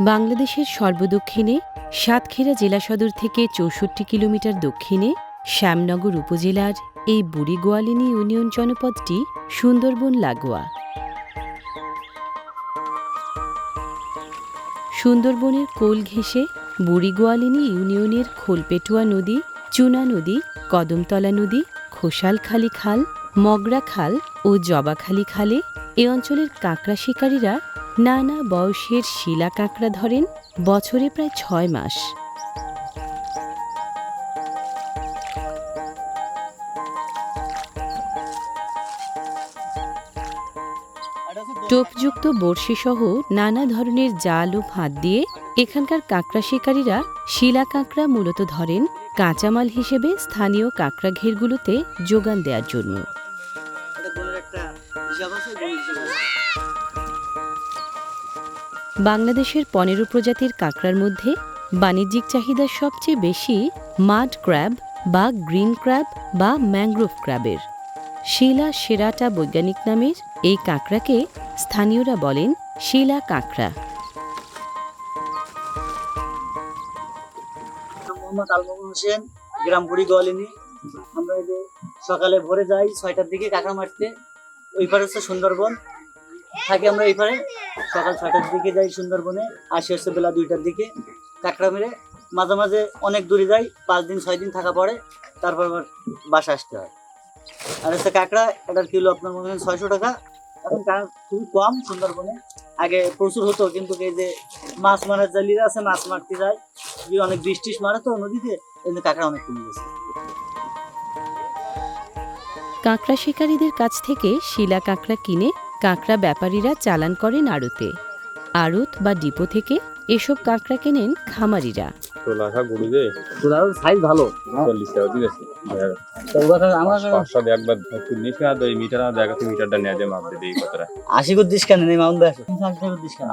বাংলাদেশের সর্বদক্ষিণে সাতক্ষীরা জেলা সদর থেকে চৌষট্টি কিলোমিটার দক্ষিণে শ্যামনগর উপজেলার এই বুড়িগোয়ালিনী ইউনিয়ন জনপদটি সুন্দরবন লাগোয়া। সুন্দরবনের কোল ঘেঁষে বুড়িগোয়ালিনী ইউনিয়নের খোলপেটুয়া নদী, চুনা নদী, কদমতলা নদী, খোসালখালি খাল, মগরা খাল ও জবাখালি খালে এ অঞ্চলের কাঁকড়া শিকারীরা নানা বয়সের শিলা কাঁকড়া ধরেন বছরে প্রায় ছয় মাস। টোপযুক্ত বড়শিসহ নানা ধরনের জাল ও ফাঁদ দিয়ে এখানকার কাঁকড়া শিকারীরা শিলা কাঁকড়া মূলত ধরেন কাঁচামাল হিসেবে স্থানীয় কাঁকড়া ঘেরগুলোতে যোগান দেওয়ার জন্য। বাংলাদেশের পনেরো প্রজাতির কাঁকড়ার মধ্যে বাণিজ্যিক চাহিদা সবচেয়ে বেশি মাড ক্র্যাব বা গ্রিন ক্র্যাব বা ম্যাংগ্রোভ ক্র্যাবের। শিলা সেরাটা বৈজ্ঞানিক নামের এই কাঁকড়াকে স্থানীয়রা বলেন শিলা কাঁকড়া। আমরা সকালে ভোরে যাই, ছয়টার দিকে কাঁকড়া মারতে। ওই পারে হচ্ছে সুন্দরবন। থাকি আমরা এই সকাল ছয়টার দিকে যাই সুন্দরবনে আসি হচ্ছে বেলা দুইটার দিকে। কাঁকড়া মেরে মাঝে মাঝে অনেক দূরে যাই, পাঁচ দিন, ছয় দিন থাকা পরে তারপর আবার বাসা আসতে হয়। আর হচ্ছে কাঁকড়া, এটার কিলো আপনার মনে হয় ছয়শো টাকা। এখন কাঁকড়া খুবই কম সুন্দরবনে। আগে প্রচুর হতো, কিন্তু এই যে মাছ মারার জালিরা আছে, মাছ মারতে যায়। অনেক বৃষ্টি মারে তো নদীতে জন্য কাঁকড়া অনেক কমে গেছে। কাঁকড়া শিকারীদের কাছ থেকে শিলা কাঁকড়া কিনে কাঁকড়া ব্যাপারীরা চালান করেন আড়তে। আড়ত বা ডিপো থেকে এসব কাঁকড়া কেনেন খামারিরা। সাইজ ভালো। আশি করে নেই মাউন্ট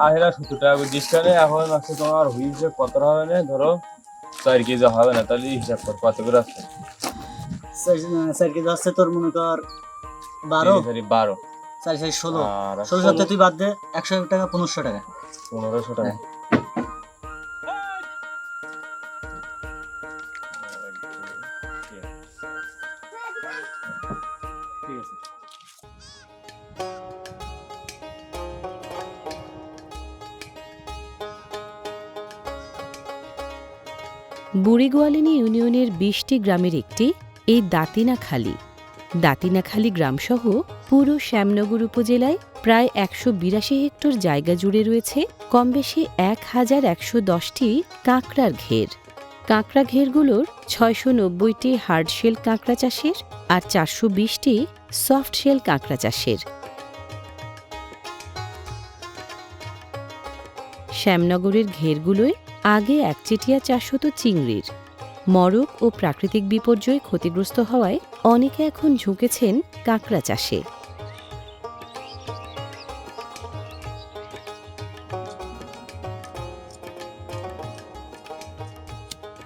আহেরা সত্তর টাকা করে ডিসকাউন্টে এখন আছে তোমার হইছে কত হবে না? ধরো চার কেজি হবে না তাহলে হিসাব কর কত করে আছে? কেজি তোর মনে কর বারো। বারো। চারি চারি ষোলো। ষোলো সপ্তাহে তুই বাদ দে একশো টাকা পনেরোশো টাকা। পনেরোশো টাকা। বুড়িগোয়ালিনী ইউনিয়নের বিশটি গ্রামের একটি এই দাতিনাখালী। দাতিনাখালী গ্রামসহ পুরো শ্যামনগর উপজেলায় প্রায় একশো বিরাশি হেক্টর জায়গা জুড়ে রয়েছে, কমবেশি এক হাজার একশো দশটি কাঁকড়ার ঘের। কাঁকড়া ঘেরগুলোর ছয়শো নব্বইটি হার্ডশেল কাঁকড়া চাষের আর চারশো বিশটি সফটশেল কাঁকড়া চাষের। শ্যামনগরের ঘেরগুলোয় আগে একচেটিয়া চাষ হতো চিংড়ির। মরক ও প্রাকৃতিক বিপর্যয় ক্ষতিগ্রস্ত হওয়ায় অনেকে এখন ঝুঁকেছেন কাঁকড়া চাষে।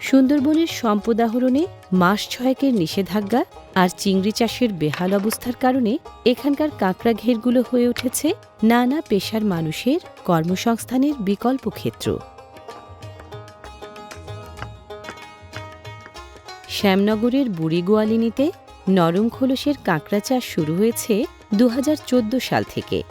সুন্দরবনের সম্পদাহরণে মাস ছয়েকের নিষেধাজ্ঞা আর চিংড়ি চাষের বেহাল অবস্থার কারণে এখানকার কাঁকড়া ঘেরগুলো হয়ে উঠেছে নানা পেশার মানুষের কর্মসংস্থানের বিকল্প ক্ষেত্র। শ্যামনগরের বুড়িগোয়ালিনীতে নরম খোলসের কাঁকড়া চাষ শুরু হয়েছে দু হাজার চোদ্দ সাল থেকে।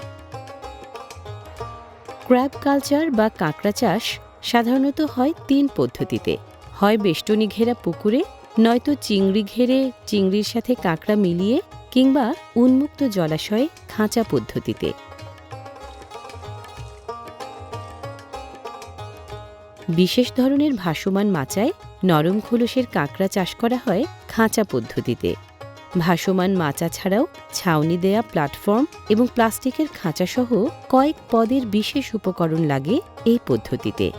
ক্র্যাব কালচার বা কাঁকড়া চাষ সাধারণত হয় তিন পদ্ধতিতে। হয় বেষ্টনী ঘেরা পুকুরে, নয়তো চিংড়ি ঘেরে চিংড়ির সাথে কাঁকড়া মিলিয়ে কিংবা উন্মুক্ত জলাশয়ে খাঁচা পদ্ধতিতে। বিশেষ ধরনের ভাসমান মাচায় নরম খোলসের কাঁকড়া চাষ করা হয় খাঁচা পদ্ধতিতে। ভাসমান মাচা ছাড়াও ছাউনি দেয়া প্ল্যাটফর্ম এবং প্লাস্টিকের খাঁচাসহ কয়েক পদের বিশেষ উপকরণ লাগে এই পদ্ধতিতে।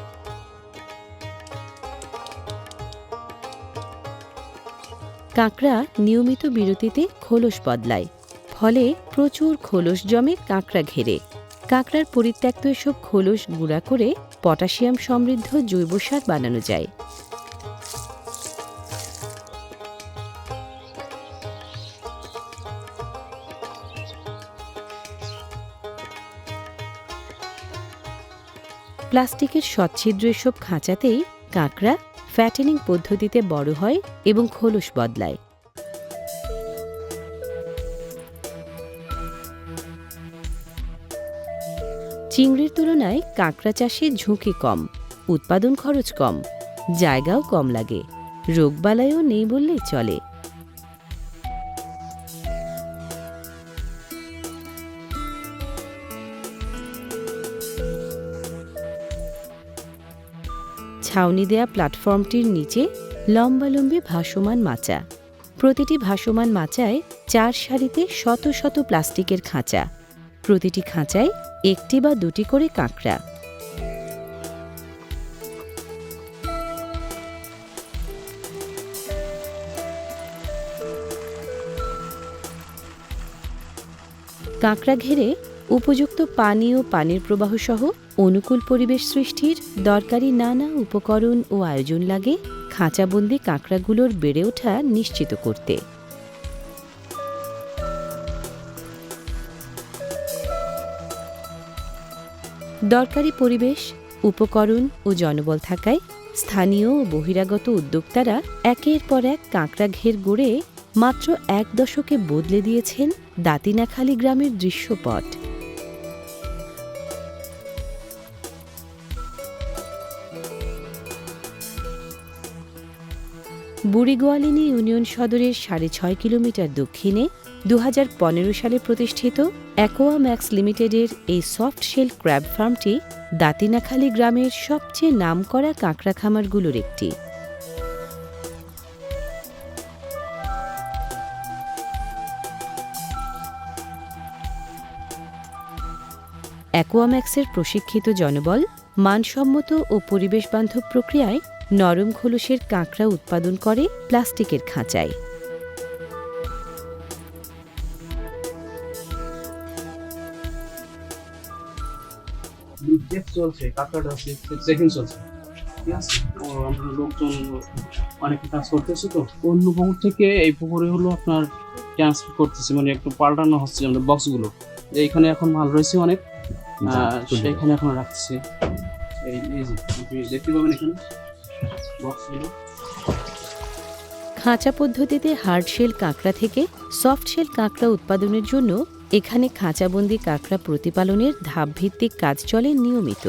কাঁকড়া নিয়মিত বিরতিতে খোলস বদলায়, ফলে প্রচুর খোলস জমে কাঁকড়া ঘেরে। কাঁকড়ার পরিত্যক্ত এসব খোলস গুঁড়া করে পটাশিয়াম সমৃদ্ধ জৈব সার বানানো যায়। প্লাস্টিকের সচ্ছিদ্র এসব খাঁচাতেই কাঁকড়া ফ্যাটেনিং পদ্ধতিতে বড় হয় এবং খোলস বদলায়। চিংড়ির তুলনায় কাঁকড়া চাষে ঝুঁকি কম, উৎপাদন খরচ কম, জায়গাও কম লাগে, রোগবালাইও নেই বললেই চলে। ছাউনি দেয়া প্ল্যাটফর্মটির নিচে লম্বালম্বি ভাসমান মাচা। প্রতিটি ভাসমান মাচায় চার সারিতে শত শত প্লাস্টিকের খাঁচা। প্রতিটি খাঁচায় একটি বা দুটি করে কাঁকড়া। কাঁকড়া ঘেরে উপযুক্ত পানি ও পানির প্রবাহ সহ অনুকূল পরিবেশ সৃষ্টির দরকারি নানা উপকরণ ও আয়োজন লাগে খাঁচাবন্দি কাঁকড়াগুলোর বেড়ে ওঠা নিশ্চিত করতে। দরকারি পরিবেশ, উপকরণ ও জনবল থাকায় স্থানীয় ও বহিরাগত উদ্যোক্তারা একের পর এক কাঁকড়া ঘের গড়ে মাত্র এক দশকে বদলে দিয়েছেন দাতিনাখালী গ্রামের দৃশ্যপট। বুড়িগোয়ালিনী ইউনিয়ন সদরের সাড়ে ছয় কিলোমিটার দক্ষিণে দু হাজার পনেরো সালে প্রতিষ্ঠিত অ্যাকোয়া ম্যাক্স লিমিটেডের এই সফট শেল ক্র্যাব ফার্মটি দাতিনাখালী গ্রামের সবচেয়ে নামকরা কাঁকড়া খামারগুলোর একটি অ্যাকোয়াম্যাক্সের প্রশিক্ষিত জনবল, মানসম্মত ও পরিবেশবান্ধব প্রক্রিয়ায় নরম খোলসের কাঁকড়া উৎপাদন করে প্লাস্টিকের খাঁচায়। চলছে চেকিং চলছে। ঠিক আছে? আমরা লোকজন অনেকে কাজ করতেছে তো। অন্য পুকুর থেকে এই পুকুরে হলো আপনার ট্রান্সফার করতেছে মানে একটু পাল্টানো হচ্ছে আমাদের বক্সগুলো এইখানে এখন মাল রয়েছে অনেক। আহ, সেইখানে এখন রাখছে। এই দেখতে পাবেন এখানে? খাঁচা পদ্ধতিতে হার্ড শেল কাঁকড়া থেকে সফট শেল কাঁকড়া উৎপাদনের জন্য এখানে খাঁচাবন্দি কাঁকড়া প্রতিপালনের ধাপভিত্তিক কাজ চলে নিয়মিত।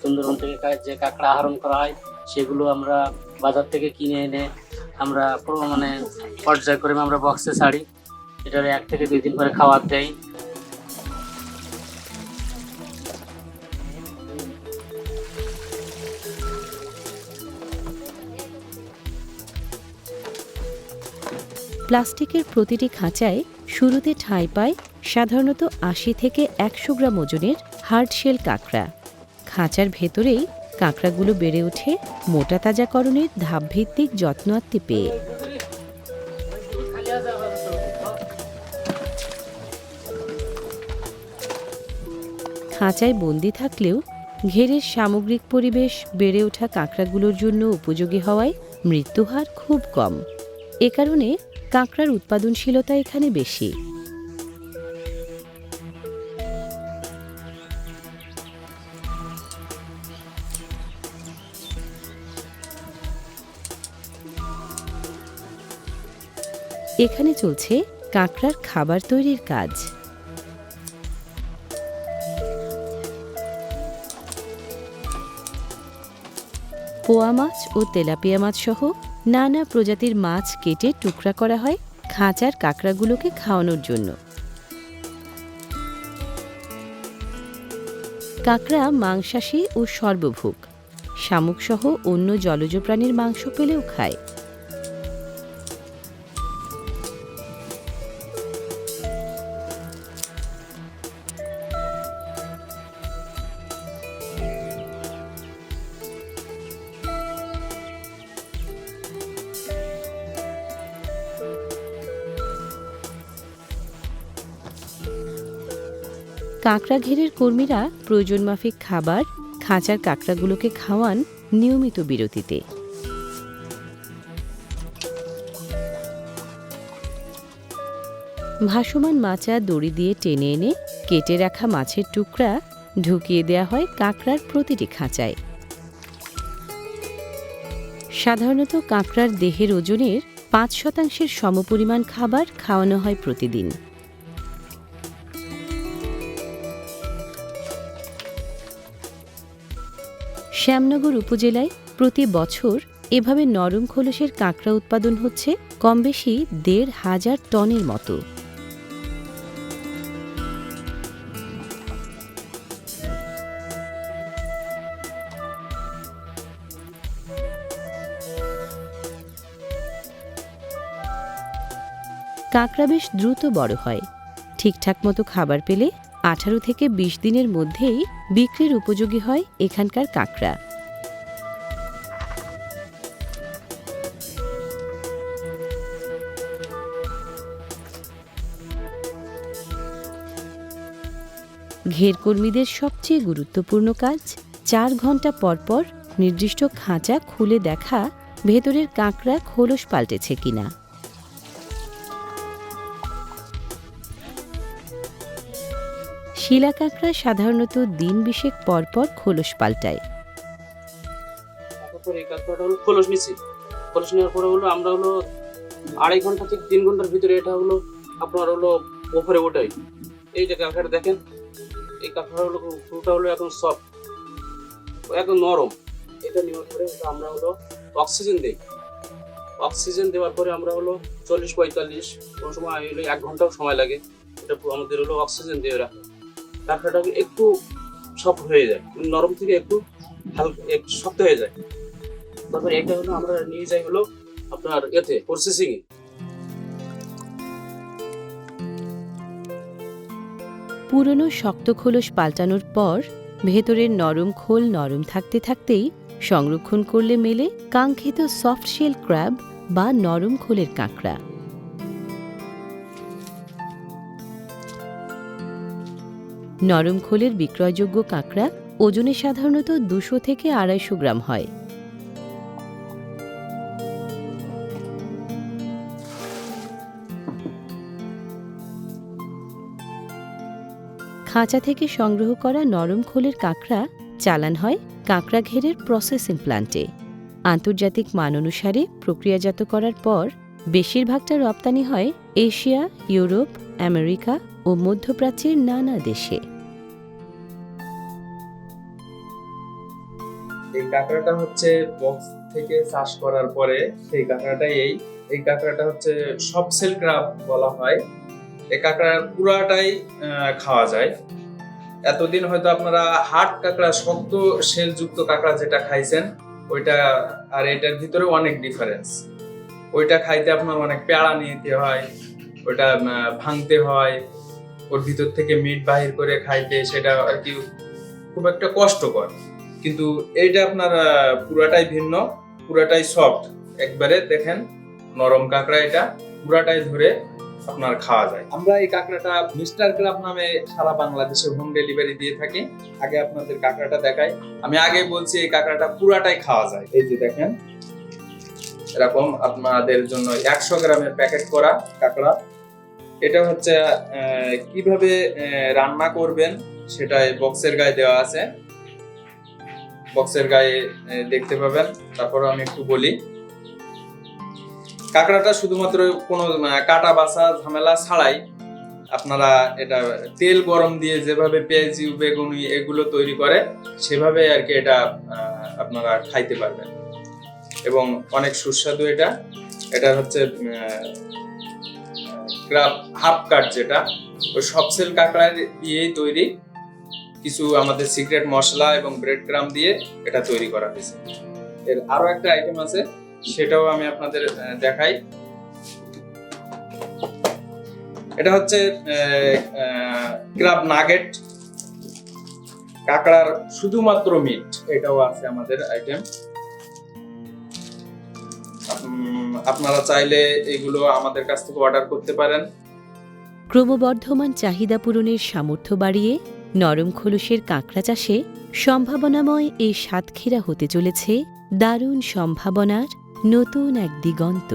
সুন্দরবন থেকে যে কাঁকড়া আহরণ করা হয়, সেগুলো আমরা বাজার থেকে কিনে এনে আমরা মানে পর্যায়ক্রমে আমরা বক্সে ছাড়ি এটার এক থেকে দুই দিন পরে খাবার দেয় প্লাস্টিকের প্রতিটি খাঁচায় শুরুতে ঠাঁই পায় সাধারণত আশি থেকে একশো গ্রাম ওজনের হার্ড শেল কাঁকড়া। খাঁচার ভেতরেই কাঁকড়াগুলো বেড়ে ওঠে মোটা তাজাকরণের ধাপভিত্তিক যত্ন আত্মি পেয়ে। খাঁচায় বন্দি থাকলেও ঘেরের সামগ্রিক পরিবেশ বেড়ে ওঠা কাঁকড়াগুলোর জন্য উপযোগী হওয়ায় মৃত্যুহার খুব কম। এ কারণে কাঁকড়ার উৎপাদনশীলতা এখানে বেশি। এখানে চলছে কাঁকড়ার খাবার তৈরির কাজ। পোয়া মাছ ও তেলাপিয়া মাছ সহ নানা প্রজাতির মাছ কেটে টুকরা করা হয় খাঁচার কাঁকড়াগুলোকে খাওয়ানোর জন্য। কাঁকড়া মাংসাশী ও সর্বভোগ। শামুকসহ অন্য জলজ প্রাণীর মাংস পেলেও খায়। কাঁকড়া ঘেরের কর্মীরা প্রয়োজন মাফিক খাবার, খাঁচার কাঁকড়াগুলোকে খাওয়ান নিয়মিত বিরতিতে। ভাসমান মাচা দড়ি দিয়ে টেনে এনে কেটে রাখা মাছের টুকরা ঢুকিয়ে দেয়া হয় কাঁকড়ার প্রতিটি খাঁচায়। সাধারণত কাঁকড়ার দেহের ওজনের পাঁচ শতাংশের সমপরিমাণ খাবার খাওয়ানো হয় প্রতিদিন। শ্যামনগর উপজেলায় প্রতি বছর এভাবে নরম খোলসের কাঁকড়া উৎপাদন হচ্ছে কমবেশি দেড় হাজার টনের মতো। কাঁকড়া বেশ দ্রুত বড় হয়। ঠিকঠাক মতো খাবার পেলে আঠারো থেকে বিশ দিনের মধ্যেই বিক্রির উপযোগী হয় এখানকার কাঁকড়া। ঘেরকর্মীদের সবচেয়ে গুরুত্বপূর্ণ কাজ, চার ঘণ্টা পর পর নির্দিষ্ট খাঁচা খুলে দেখা ভেতরের কাঁকড়া খোলস পাল্টেছে কিনা। শিলা কাঁকড়া সাধারণত দিন বিশেক পর পর খোলস পাল্টায়। তারপর এই কাঁকড়াটা হলো খোলস নিচ্ছি খোলস নেওয়ার পরে হলো আমরা হলো আড়াই ঘণ্টা থেকে তিন ঘণ্টার ভিতরে এটা হলো আপনার হলো ওপরে ওঠাই এই যে কাঁকড়া দেখেন, এই কাঁকড়া হলো পুরোটা হলো এখন সফট একদম নরম। এটা নেওয়ার পরে আমরা হলো অক্সিজেন দিই। অক্সিজেন দেওয়ার পরে আমরা হলো চল্লিশ পঁয়তাল্লিশ, কোনো সময় হলো এক ঘন্টাও সময় লাগে। এটা আমাদের হলো অক্সিজেন দিয়ে রাখা। কাঁকড়াটা একটু সফট হয়ে যায় নরম থেকে একটু হালকা একটু শক্ত হয়ে যায়। তারপর এটা হলো আমরা নিয়ে যাই হলো আপনার এতে প্রসেসিং পুরনো শক্ত খোলস পাল্টানোর পর, ভেতরের নরম খোল নরম থাকতে থাকতেই সংরক্ষণ করলে মেলে কাঙ্ক্ষিত সফট শেল ক্র্যাব বা নরম খোলের কাঁকড়া। নরম খোলের বিক্রয়যোগ্য কাঁকড়া ওজনে সাধারণত দুশো থেকে আড়াইশো গ্রাম হয়। খাঁচা থেকে সংগ্রহ করা নরম খোলের কাঁকড়া চালান হয় কাঁকড়া ঘেরের প্রসেসিং প্ল্যান্টে আন্তর্জাতিক মান অনুসারে প্রক্রিয়াজাত করার পর বেশিরভাগটা রপ্তানি হয় এশিয়া, ইউরোপ, আমেরিকা ও মধ্যপ্রাচ্যের নানা দেশে। এই কাঁকড়াটা হচ্ছে বক্স থেকে চাষ করার পরে সেই কাঁকড়াটাই এই। এই কাঁকড়াটা হচ্ছে সব সেল ক্রাব বলা হয়। এই কাঁকড়া পুরাটাই খাওয়া যায়। এতদিন হয়তো আপনারা হাট কাঁকড়া, শক্ত শেল যুক্ত কাঁকড়া যেটা খাইছেন, ওইটা আর এটার ভিতরে অনেক ডিফারেন্স ওইটা খাইতে আপনার অনেক পেড়া নিতে হয় আহ, ভাঙতে হয় ওর ভিতর থেকে মিট বাহির করে খাইতে সেটা আর কি খুব একটা কষ্টকর। কিন্তু এইটা আপনার পুরাটাই ভিন্ন পুরাটাই সফট একবারে দেখেন নরম কাঁকড়া এটা পুরাটাই ধরে আপনার খাওয়া যায়। আমরা এই কাঁকড়াটা মিস্টার ক্রাব নামে সারা বাংলাদেশে হোম ডেলিভারি দিয়ে থাকি। আগে আপনাদের কাঁকড়াটা দেখাই। আমি আগে বলছি এই কাঁকড়াটা পুরাটাই খাওয়া যায়। এই যে দেখেন এরকম আপনাদের জন্য একশো গ্রামের প্যাকেট করা কাঁকড়া। এটা হচ্ছে কীভাবে রান্না করবেন সেটা বক্সের গায়ে দেওয়া আছে। বক্সের গায়ে দেখতে পাবেন। তারপর আমি একটু বলি। কাঁকড়াটা শুধুমাত্র কোনো কাটা বাসা ঝামেলা ছাড়াই আপনারা এটা তেল গরম দিয়ে যেভাবে পেঁয়াজি, বেগুনি এগুলো তৈরি করে, সেভাবে আর কি এটা আপনারা খাইতে পারবেন। এবং অনেক সুস্বাদু এটা। এটা হচ্ছে হাফ কাট যেটা। ওই সবসেল কাঁকড়া দিয়েই তৈরি কিছু আমাদের সিক্রেট মশলা এবং ব্রেড ক্রাম দিয়ে এটা তৈরি করা হয়েছে। এর আরও একটা আইটেম আছে, সেটাও আমি আপনাদের দেখাই। এটা হচ্ছে ক্রাব নাগেট। কাঁকড়ার শুধুমাত্র মিট এটাও আছে আমাদের আইটেম আপনারা চাইলে এগুলো আমাদের কাছ থেকে অর্ডার করতে পারেন। ক্রমবর্ধমান চাহিদা পূরণের সামর্থ্য বাড়িয়ে নরম খোলসের কাঁকড়া চাষে সম্ভাবনাময় এই সাতক্ষীরা হতে চলেছে দারুণ সম্ভাবনার নতুন এক দিগন্ত।